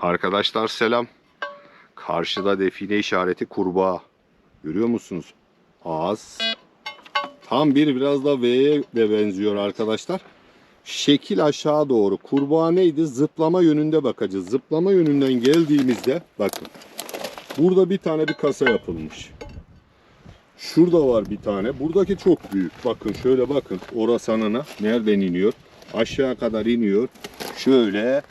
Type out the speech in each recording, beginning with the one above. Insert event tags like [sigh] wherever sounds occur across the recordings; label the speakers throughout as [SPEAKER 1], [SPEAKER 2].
[SPEAKER 1] Arkadaşlar selam. Karşıda define işareti kurbağa. Görüyor musunuz? Ağız. Tam bir biraz da V'ye de benziyor arkadaşlar. Şekil aşağı doğru. Kurbağa neydi? Zıplama yönünde bakacağız. Zıplama yönünden geldiğimizde bakın. Burada bir tane bir kasa yapılmış. Şurada var bir tane. Buradaki çok büyük. Bakın şöyle bakın. Orasanına nereden iniyor? Aşağı kadar iniyor. Şöyle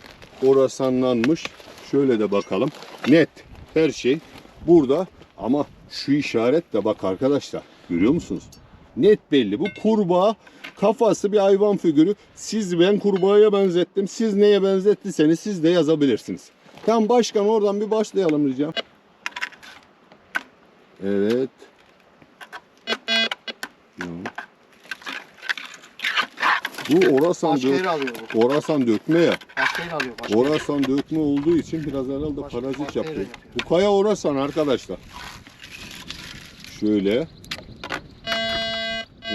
[SPEAKER 1] orasanlanmış. Şöyle de bakalım. Net. Her şey burada. Ama şu işaret de bak arkadaşlar. Görüyor musunuz? Net belli. Bu kurbağa kafası bir hayvan figürü. Siz ben kurbağaya benzettim. Siz neye benzettiyseniz siz de yazabilirsiniz. Tamam başkan oradan bir başlayalım diyeceğim. Evet. Bu orasan,
[SPEAKER 2] Başka
[SPEAKER 1] dök,
[SPEAKER 2] alıyor bu.
[SPEAKER 1] orasan dökme ya.
[SPEAKER 2] Başka yeri alıyor. Başka.
[SPEAKER 1] Orasan dökme olduğu için biraz herhalde
[SPEAKER 2] Başka-
[SPEAKER 1] parazit yapıyor. Bu kaya orasan arkadaşlar. Şöyle.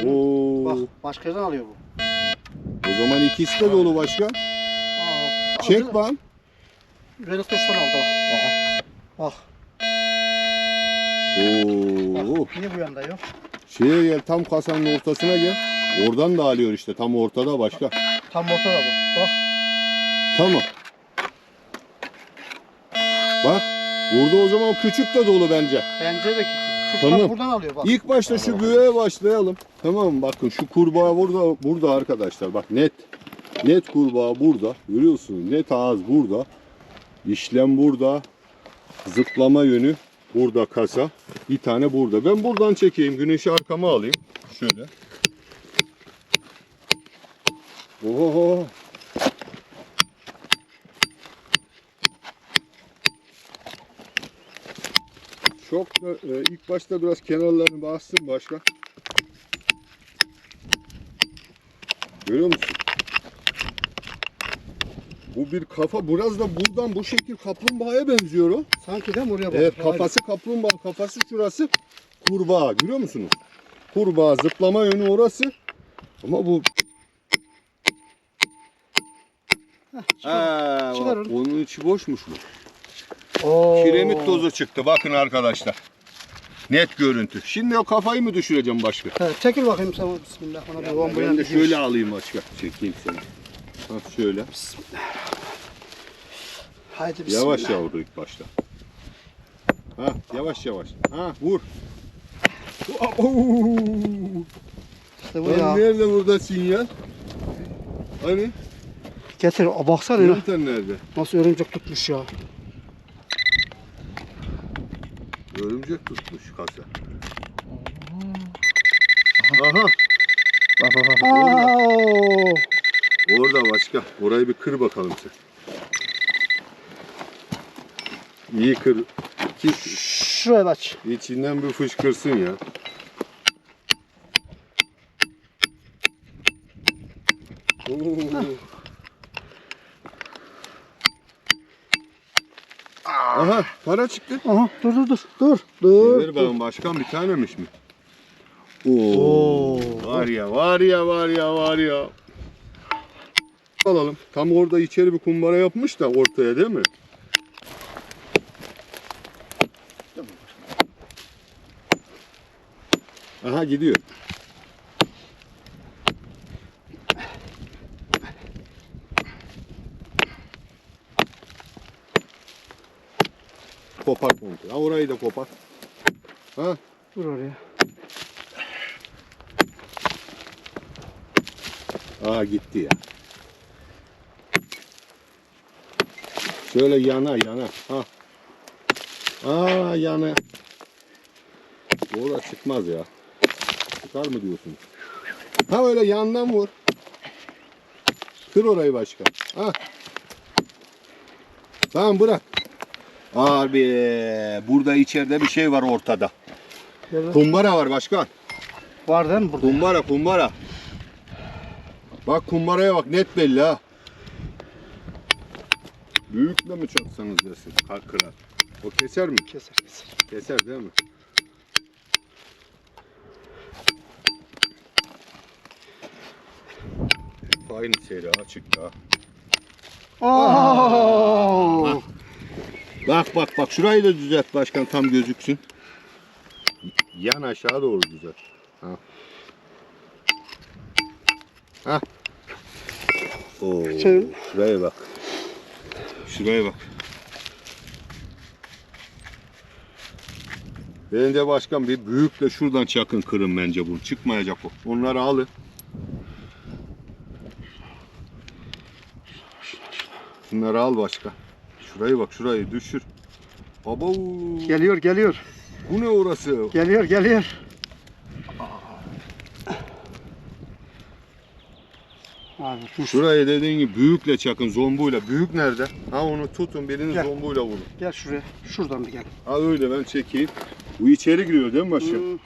[SPEAKER 1] Oo.
[SPEAKER 2] Bak başka yerden alıyor bu.
[SPEAKER 1] O zaman ikisi de dolu başka.
[SPEAKER 2] Aa,
[SPEAKER 1] Çek bak.
[SPEAKER 2] Vedat Koç'tan aldı bak. Bak.
[SPEAKER 1] Oo.
[SPEAKER 2] Bak. Niye bu yanda yok?
[SPEAKER 1] Şeye gel tam kasanın ortasına gel. Oradan da alıyor işte tam ortada başka.
[SPEAKER 2] Tam ortada bu. Bak.
[SPEAKER 1] Tamam. Bak. Burada o zaman küçük de dolu bence.
[SPEAKER 2] Bence de. Şu
[SPEAKER 1] Tamam.
[SPEAKER 2] tam buradan alıyor bak.
[SPEAKER 1] İlk başta şu büyüğe başlayalım. Tamam mı? Bakın şu kurbağa burada burada arkadaşlar. Bak net. Net kurbağa burada. Görüyorsunuz. Net ağız burada. İşlem burada. Zıplama yönü burada kasa. Bir tane burada. Ben buradan çekeyim. Güneşi arkama alayım. Şöyle. Oho. Çok da e, ilk başta biraz kenarlarını bastım başka. Görüyor musun? Bu bir kafa. Biraz da buradan bu şekil kaplumbağaya benziyor o.
[SPEAKER 2] Sanki de buraya bak.
[SPEAKER 1] Evet kafası kaplumbağa kafası şurası kurbağa görüyor musunuz? Kurbağa zıplama yönü orası. Ama bu Ha,
[SPEAKER 2] çıkar
[SPEAKER 1] bak,
[SPEAKER 2] onu.
[SPEAKER 1] onun içi boşmuş bu.
[SPEAKER 2] Oo.
[SPEAKER 1] Kiremit tozu çıktı bakın arkadaşlar. Net görüntü. Şimdi o kafayı mı düşüreceğim başka?
[SPEAKER 2] Evet, çekil bakayım sen. Bismillah. Bana bir bomba
[SPEAKER 1] Ben de şöyle alayım başka. Çekeyim seni. Ha şöyle.
[SPEAKER 2] Haydi bismillah.
[SPEAKER 1] Yavaş yavru ilk başta. Ha yavaş yavaş. Ha vur.
[SPEAKER 2] İşte bu
[SPEAKER 1] Lan
[SPEAKER 2] ya.
[SPEAKER 1] nerede burada sinyal? Hani?
[SPEAKER 2] Getir. O baksana ya.
[SPEAKER 1] Yöntem nerede?
[SPEAKER 2] Nasıl örümcek tutmuş ya.
[SPEAKER 1] Örümcek tutmuş kasa. Aha.
[SPEAKER 2] Bak bak bak. Oo.
[SPEAKER 1] Orada başka. Orayı bir kır bakalım sen. İyi kır. Ki
[SPEAKER 2] Şuraya aç.
[SPEAKER 1] içinden bir fışkırsın ya. Oo. Para çıktı.
[SPEAKER 2] Aha dur dur dur. Dur. Dur.
[SPEAKER 1] Ver bakalım başkan bir tanemiş mi? Oo.
[SPEAKER 2] Oo.
[SPEAKER 1] Var ya var ya var ya var ya. Alalım. Tam orada içeri bir kumbara yapmış da ortaya değil mi? Aha gidiyor. Kopar komple. Ha orayı da kopar. Ha
[SPEAKER 2] Dur oraya.
[SPEAKER 1] Aa gitti ya. Şöyle yana yana. Ha. Aa yana. Orada çıkmaz ya. Çıkar mı diyorsun? Ha öyle yandan vur. Kır orayı başka. Ha. Tamam bırak. Abi burada içeride bir şey var ortada.
[SPEAKER 2] Nerede?
[SPEAKER 1] Kumbara var başkan.
[SPEAKER 2] Var değil mi burada?
[SPEAKER 1] Kumbara kumbara. Bak kumbaraya bak net belli ha. Büyükle mi çaksanız desin kırar. O keser mi?
[SPEAKER 2] Keser keser.
[SPEAKER 1] Keser değil mi? Hep aynı seri ha çıktı ha. Bak bak bak şurayı da düzelt başkan tam gözüksün. Yan aşağı doğru düzelt. Ha. Ha. Oo,
[SPEAKER 2] Şey-
[SPEAKER 1] şuraya bak. Şuraya bak. Bence başkan bir büyükle şuradan çakın kırın bence bu. Çıkmayacak o. Onları alın. Şunları al başka. Şurayı bak şurayı düşür. Baba
[SPEAKER 2] Geliyor geliyor.
[SPEAKER 1] bu ne orası?
[SPEAKER 2] Geliyor geliyor. Abi dur.
[SPEAKER 1] Şurayı dediğin gibi büyükle çakın zombuyla. Büyük nerede? Ha onu tutun birini
[SPEAKER 2] Gel.
[SPEAKER 1] zombuyla vurun.
[SPEAKER 2] Gel şuraya. Şuradan bir gel.
[SPEAKER 1] Ha öyle ben çekeyim. Bu içeri giriyor değil mi başkan?
[SPEAKER 2] Hmm,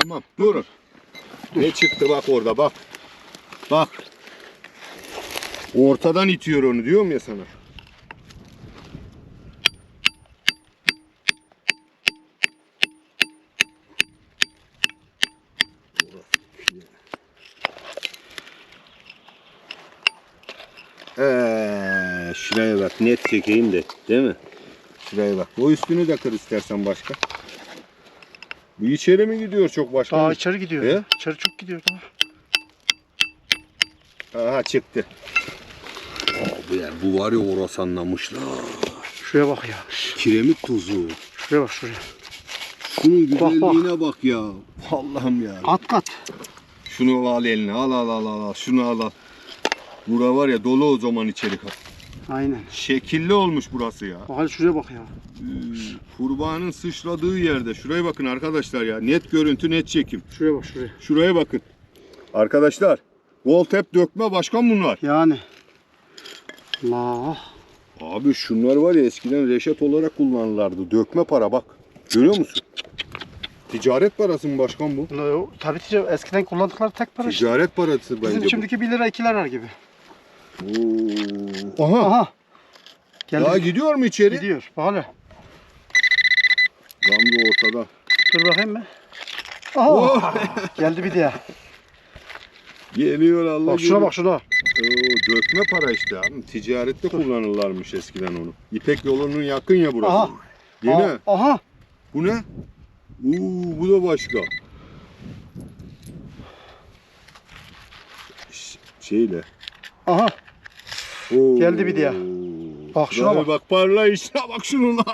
[SPEAKER 1] Tamam durun. Ne çıktı bak orada bak. Bak. Ortadan itiyor onu diyorum ya sana. Ee, şuraya bak net çekeyim de değil mi? Şuraya bak. O üstünü de kır istersen başka. Bu içeri mi gidiyor çok başka?
[SPEAKER 2] Daha içeri gidiyor.
[SPEAKER 1] E?
[SPEAKER 2] İçeri çok gidiyor daha.
[SPEAKER 1] Aha çıktı. Ya, bu var ya orasanlamışlar.
[SPEAKER 2] Şuraya bak ya.
[SPEAKER 1] Kiremit tuzu.
[SPEAKER 2] Şuraya bak şuraya.
[SPEAKER 1] Şunun
[SPEAKER 2] Bak, bak.
[SPEAKER 1] güzelliğine bak, ya. Allah'ım ya.
[SPEAKER 2] Kat kat.
[SPEAKER 1] Şunu al eline al al al al. Şunu al al. Bura var ya dolu o zaman içeri.
[SPEAKER 2] Aynen.
[SPEAKER 1] Şekilli olmuş burası ya.
[SPEAKER 2] Bak hadi şuraya bak ya.
[SPEAKER 1] Üf, Kurbanın sıçradığı yerde. Şuraya bakın arkadaşlar ya. Net görüntü net çekim.
[SPEAKER 2] Şuraya bak şuraya.
[SPEAKER 1] Şuraya bakın. Arkadaşlar. Voltep dökme başkan bunlar.
[SPEAKER 2] Yani. Allah.
[SPEAKER 1] Abi şunlar var ya eskiden reşet olarak kullanırlardı. Dökme para bak. Görüyor musun? Ticaret parası mı başkan bu?
[SPEAKER 2] Bunlar o- Tabii ki eskiden kullandıkları tek para işte.
[SPEAKER 1] Ticaret parası bence
[SPEAKER 2] Bizim şimdiki 1 lira 2 lira gibi.
[SPEAKER 1] bu. Oo. Aha.
[SPEAKER 2] Aha. Geldi.
[SPEAKER 1] Daha gidiyor mu içeri?
[SPEAKER 2] Gidiyor. Bak hele.
[SPEAKER 1] Gamze ortada.
[SPEAKER 2] Dur bakayım mı? Aha. Geldi bir diye.
[SPEAKER 1] Geliyor Allah
[SPEAKER 2] Bak şuna
[SPEAKER 1] geliyor.
[SPEAKER 2] bak şuna.
[SPEAKER 1] Dökme para işte abi. Ticarette kullanırlarmış eskiden onu. İpek yolunun yakın ya burası.
[SPEAKER 2] Aha.
[SPEAKER 1] Yine.
[SPEAKER 2] Aa, Aha.
[SPEAKER 1] Bu ne? Uuu bu da başka. Ş- Şeyle.
[SPEAKER 2] Aha.
[SPEAKER 1] Oo.
[SPEAKER 2] Geldi bir diye. Bak şuna bak.
[SPEAKER 1] bak parlayışına [laughs] bak şunun. [laughs]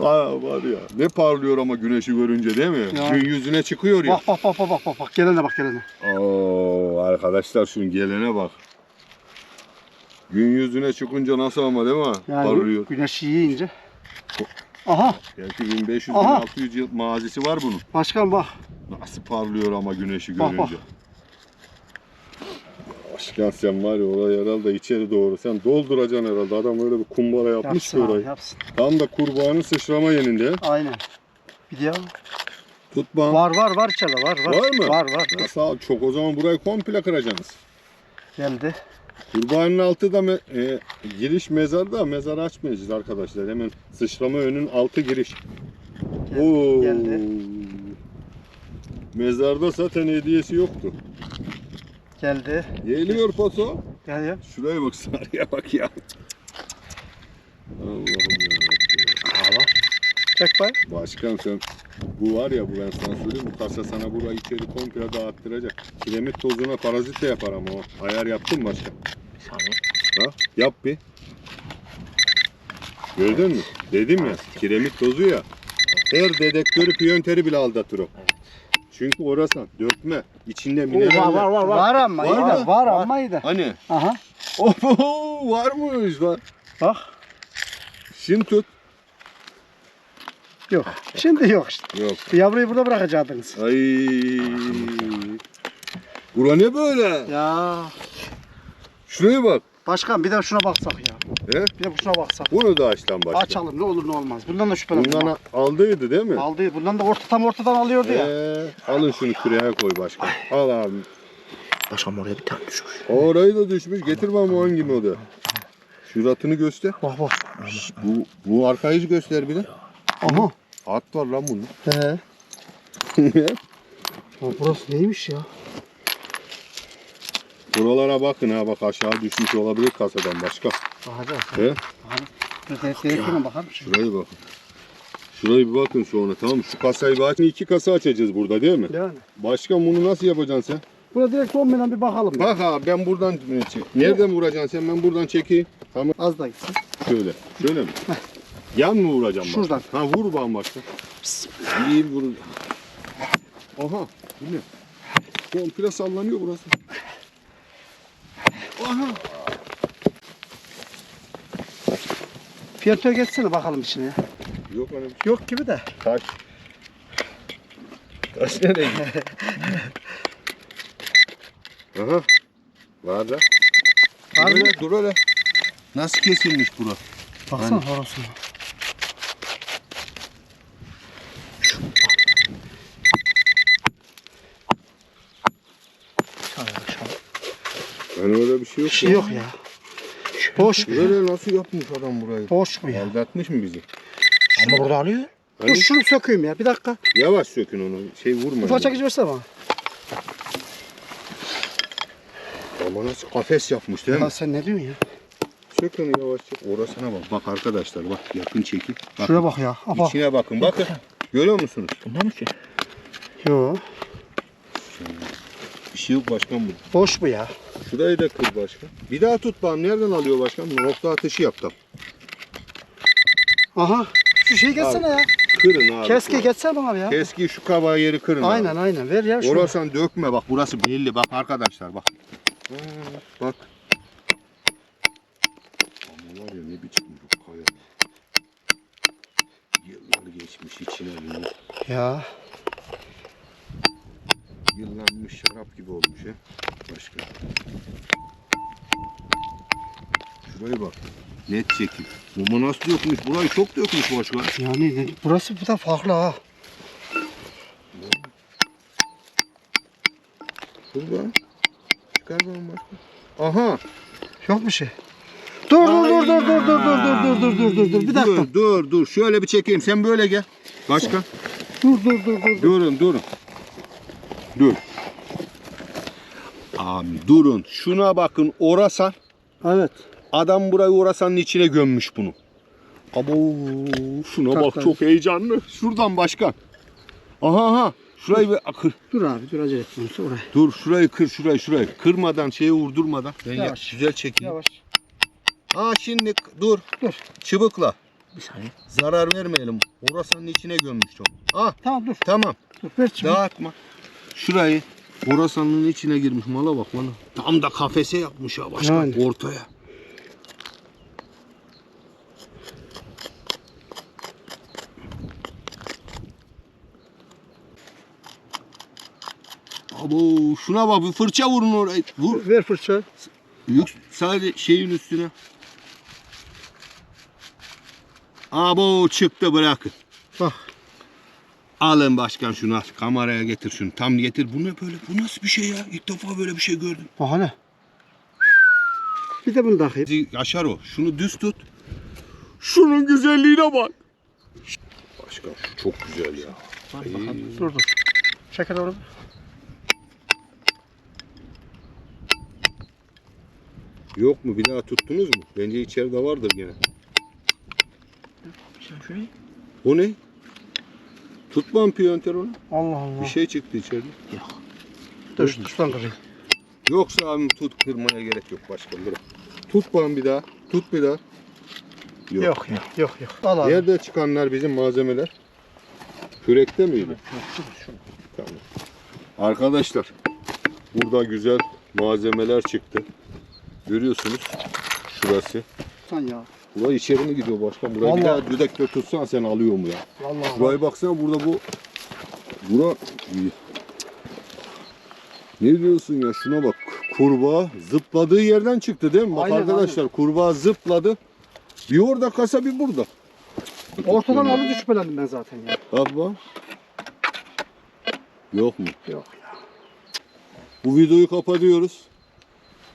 [SPEAKER 1] Aa, var ya ne parlıyor ama güneşi görünce değil mi?
[SPEAKER 2] Ya.
[SPEAKER 1] Gün yüzüne çıkıyor ya.
[SPEAKER 2] Bak bak bak bak bak bak. bak. Gelene bak gelene.
[SPEAKER 1] Oo, arkadaşlar şunun gelene bak. Gün yüzüne çıkınca nasıl ama değil mi?
[SPEAKER 2] Yani
[SPEAKER 1] Parlıyor.
[SPEAKER 2] güneş yiyince. Aha.
[SPEAKER 1] Belki 1500
[SPEAKER 2] Aha.
[SPEAKER 1] 1600 yıl mazisi var bunun.
[SPEAKER 2] Başkan bak.
[SPEAKER 1] Nasıl parlıyor ama güneşi
[SPEAKER 2] Bak,
[SPEAKER 1] görünce.
[SPEAKER 2] bak.
[SPEAKER 1] Başkan sen var ya orayı herhalde içeri doğru sen dolduracaksın herhalde. Adam öyle bir kumbara yapmış ki
[SPEAKER 2] Yapsın abi
[SPEAKER 1] orayı.
[SPEAKER 2] yapsın.
[SPEAKER 1] Tam da kurbanın sıçrama yeninde.
[SPEAKER 2] Aynen. Bir diye.
[SPEAKER 1] Tutma.
[SPEAKER 2] Var var var içeride var var.
[SPEAKER 1] Var mı?
[SPEAKER 2] Var var.
[SPEAKER 1] Ya sağ ol, çok o zaman burayı komple kıracaksınız.
[SPEAKER 2] Geldi.
[SPEAKER 1] Kurbanın altı da me- e, giriş mezar da mezar açmayacağız arkadaşlar. Hemen sıçrama önün altı giriş.
[SPEAKER 2] Gel-
[SPEAKER 1] Oo.
[SPEAKER 2] Geldi.
[SPEAKER 1] Mezarda zaten hediyesi yoktu.
[SPEAKER 2] Geldi.
[SPEAKER 1] Geliyor paso.
[SPEAKER 2] Gel ya.
[SPEAKER 1] Şuraya bak [laughs] sarıya bak ya. Allah'ım ya.
[SPEAKER 2] Çek bay.
[SPEAKER 1] Başkan sen bu var ya bu ben sana söyleyeyim bu kasa sana burayı içeri komple dağıttıracak. Kiremit tozuna parazit de yapar ama o. Ayar yaptın mı başkan? Ha? Yap bir. Gördün mü? Dedim ya kiremit tozu ya. Her dedektörü piyonteri bile aldatır o. Çünkü orası dökme. içinde mineraller.
[SPEAKER 2] var var. Var ama
[SPEAKER 1] Var
[SPEAKER 2] iyi de
[SPEAKER 1] mı?
[SPEAKER 2] var ama iyi de.
[SPEAKER 1] Hani?
[SPEAKER 2] Aha.
[SPEAKER 1] Oho varmış var.
[SPEAKER 2] Bak.
[SPEAKER 1] Şimdi tut.
[SPEAKER 2] Yok. Şimdi yok işte.
[SPEAKER 1] Yok.
[SPEAKER 2] Yavruyu burada bırakacaktınız.
[SPEAKER 1] Ay. Bura ne böyle?
[SPEAKER 2] Ya.
[SPEAKER 1] Şuraya bak.
[SPEAKER 2] Başkan bir de şuna baksak ya.
[SPEAKER 1] He?
[SPEAKER 2] Bir de şuna baksak.
[SPEAKER 1] Bunu da açtan başla.
[SPEAKER 2] Açalım ne olur ne olmaz. Bundan da şüphelendim.
[SPEAKER 1] Bundan
[SPEAKER 2] Bak.
[SPEAKER 1] aldıydı değil mi?
[SPEAKER 2] Aldı. Bundan da orta tam ortadan alıyordu ya.
[SPEAKER 1] Ee, alın şunu küreye koy başkan. Al abi.
[SPEAKER 3] Başkan oraya bir tane düşmüş.
[SPEAKER 1] Orayı da düşmüş. Getir bana hangi modu. Şuratını göster.
[SPEAKER 2] Bak bak.
[SPEAKER 1] Bu, bu arkayı göster bir de.
[SPEAKER 2] Aha.
[SPEAKER 1] At var lan bunun.
[SPEAKER 2] He. [laughs] Ya burası neymiş ya?
[SPEAKER 1] Buralara bakın ha bak aşağı düşmüş olabilir kasadan başka.
[SPEAKER 2] Bakacağız.
[SPEAKER 1] He?
[SPEAKER 2] Değiştirme bakar mısın?
[SPEAKER 1] Şuraya bakın. Şurayı bir bakın sonra tamam mı? Şu kasayı bir açın. iki kasa açacağız burada değil mi?
[SPEAKER 2] Yani.
[SPEAKER 1] Başka bunu nasıl yapacaksın sen?
[SPEAKER 2] Buna direkt olmadan bir bakalım.
[SPEAKER 1] Bak abi ben buradan nereden vuracaksın sen? Ben buradan çekeyim. Tamam
[SPEAKER 2] Az da gitsin.
[SPEAKER 1] şöyle. Şöyle mi? Yan mı vuracağım bak?
[SPEAKER 2] Şuradan.
[SPEAKER 1] Ha vur bana başka. İyi vur. Aha bu ne? Komple sallanıyor burası. Aha.
[SPEAKER 2] Fiyatör geçsene bakalım içine.
[SPEAKER 1] Yok öyle bir şey.
[SPEAKER 2] Yok gibi de.
[SPEAKER 1] Taş. Taş nereye? Aha. Var da.
[SPEAKER 2] Var
[SPEAKER 1] dur öyle, dur öyle. Nasıl kesilmiş bura?
[SPEAKER 2] Baksana.
[SPEAKER 1] Yani öyle bir şey yok.
[SPEAKER 2] Bir şey yok ya. Boş bu.
[SPEAKER 1] Böyle nasıl yapmış adam burayı?
[SPEAKER 2] Boş bu ya.
[SPEAKER 1] Aldatmış mı bizi?
[SPEAKER 3] Ama burada alıyor.
[SPEAKER 2] Dur
[SPEAKER 1] Hani
[SPEAKER 2] şunu sökeyim ya. Bir dakika.
[SPEAKER 1] yavaş sökün onu. Şey vurma.
[SPEAKER 2] Ufak çekici versene bana.
[SPEAKER 1] Ama nasıl kafes yapmış değil mi?
[SPEAKER 2] Ya sen ne diyorsun ya?
[SPEAKER 1] Sök onu yavaşça. Orasına bak. Bak arkadaşlar bak yakın çekin. Bak.
[SPEAKER 2] Şuraya bak ya. Bak.
[SPEAKER 1] İçine bakın. Bakın. Görüyor musunuz?
[SPEAKER 3] Bundan mı ki?
[SPEAKER 2] Yo.
[SPEAKER 1] Bir şey yok başkan bu.
[SPEAKER 2] Boş bu ya.
[SPEAKER 1] Şurayı da kır başkan. Bir daha tut bana. Nereden alıyor başkan? Nokta atışı yaptım.
[SPEAKER 2] Aha. Şu şeyi geçsene ya.
[SPEAKER 1] Kırın abi.
[SPEAKER 2] Keski geçsene bana ya.
[SPEAKER 1] Keski şu kabağı yeri kırın abi.
[SPEAKER 2] Aynen aynen. Ver ya şunu.
[SPEAKER 1] Orasan dökme bak burası belli bak arkadaşlar bak. Bak. Ama var ya ne biçim bu kaya. Yıllar geçmiş içine bunu.
[SPEAKER 2] Ya.
[SPEAKER 1] Yıllanmış şarap gibi olmuş ya. Başka. Şuraya bak. Net çekim. Mama nasıl dökmüş? Burayı çok dökmüş başkan.
[SPEAKER 2] Yani burası bu da farklı ha.
[SPEAKER 1] Şurada. Çıkar bana başka. Aha.
[SPEAKER 2] Yok bir şey. Dur dur dur dur dur dur dur dur dur dur dur dur bir dakika.
[SPEAKER 1] Dur dur dur. Şöyle bir çekeyim. Sen böyle gel. Başka.
[SPEAKER 2] Dur dur dur dur.
[SPEAKER 1] Durun durun. Dur. Abi durun. Şuna bakın Orasan.
[SPEAKER 2] Evet.
[SPEAKER 1] Adam burayı Orasan'ın içine gömmüş bunu. Abo şuna
[SPEAKER 2] Tak,
[SPEAKER 1] bak
[SPEAKER 2] tak.
[SPEAKER 1] çok heyecanlı. Şuradan başkan. Aha aha. Şurayı bir akır.
[SPEAKER 2] Dur abi dur acele etme oraya.
[SPEAKER 1] Dur şurayı kır şurayı şurayı. Kırmadan şeyi vurdurmadan. Ben ya-
[SPEAKER 2] Yavaş.
[SPEAKER 1] güzel çekeyim.
[SPEAKER 2] Yavaş.
[SPEAKER 1] Ha şimdi dur.
[SPEAKER 2] Dur.
[SPEAKER 1] Çıbıkla.
[SPEAKER 3] Bir saniye.
[SPEAKER 1] Zarar vermeyelim. Orasan'ın içine gömmüş onu. Ah
[SPEAKER 2] Tamam dur.
[SPEAKER 1] tamam.
[SPEAKER 2] Dur ver şimdi.
[SPEAKER 1] Dağıtma. Şurayı Horasan'ın içine girmiş. Mala bak mala. Tam da kafese yapmış ya başkan.
[SPEAKER 2] Yani.
[SPEAKER 1] Ortaya. Abo şuna bak bir fırça vurun oraya. Vur.
[SPEAKER 2] Ver fırça.
[SPEAKER 1] Yük, sadece şeyin üstüne. Abo çıktı bırakın.
[SPEAKER 2] Bak.
[SPEAKER 1] Alın başkan şunu al. Kameraya getir şunu. Tam getir. Bu ne böyle? Bu nasıl bir şey ya? İlk defa böyle bir şey gördüm.
[SPEAKER 2] Bak hele. Bir de bunu takayım.
[SPEAKER 1] Yaşar o. Şunu düz tut. Şunun güzelliğine bak. Başkan şu çok güzel ya.
[SPEAKER 2] Dur dur. Çekil orada.
[SPEAKER 1] Yok mu? Bir daha tuttunuz mu? Bence içeride vardır gene.
[SPEAKER 3] Sen şurayı.
[SPEAKER 1] Bu ne? Tutmam piyonter onu.
[SPEAKER 2] Allah Allah.
[SPEAKER 1] Bir şey çıktı içeride.
[SPEAKER 3] Yok.
[SPEAKER 2] Dur şuradan kırayım.
[SPEAKER 1] Yoksa abim tut kırmaya gerek yok başkan. Bırak. Tut bana bir daha. Tut bir daha. Yok.
[SPEAKER 2] Yok yok yok yok. Al abi.
[SPEAKER 1] Nerede çıkanlar bizim malzemeler? Kürekte miydi? Tamam. Arkadaşlar burada güzel malzemeler çıktı. Görüyorsunuz. Şurası.
[SPEAKER 2] Sen ya.
[SPEAKER 1] Buraya içeri mi gidiyor başkan? Burayı bir daha düdekle tutsan sen alıyor mu ya?
[SPEAKER 2] Vallahi.
[SPEAKER 1] Buraya baksana burada bu. Bura. Ne diyorsun ya şuna bak. Kurbağa zıpladığı yerden çıktı değil mi? Bak
[SPEAKER 2] Aynen,
[SPEAKER 1] arkadaşlar kurbağa zıpladı. Bir orada kasa bir burada.
[SPEAKER 2] Ortadan alınca şüphelendim ben zaten ya.
[SPEAKER 1] Abla. Yok mu?
[SPEAKER 2] Yok.
[SPEAKER 1] Bu videoyu kapatıyoruz.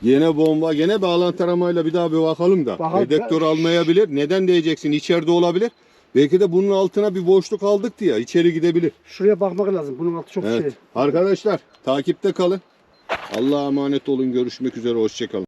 [SPEAKER 1] Yine bomba, gene bağlantı aramayla bir daha bir bakalım da.
[SPEAKER 2] Bakalım.
[SPEAKER 1] Dedektör almayabilir. Neden diyeceksin? İçeride olabilir. Belki de bunun altına bir boşluk aldık diye içeri gidebilir.
[SPEAKER 2] Şuraya bakmak lazım. Bunun altı çok
[SPEAKER 1] Evet.
[SPEAKER 2] şey.
[SPEAKER 1] Arkadaşlar takipte kalın. Allah'a emanet olun. Görüşmek üzere. Hoşçakalın.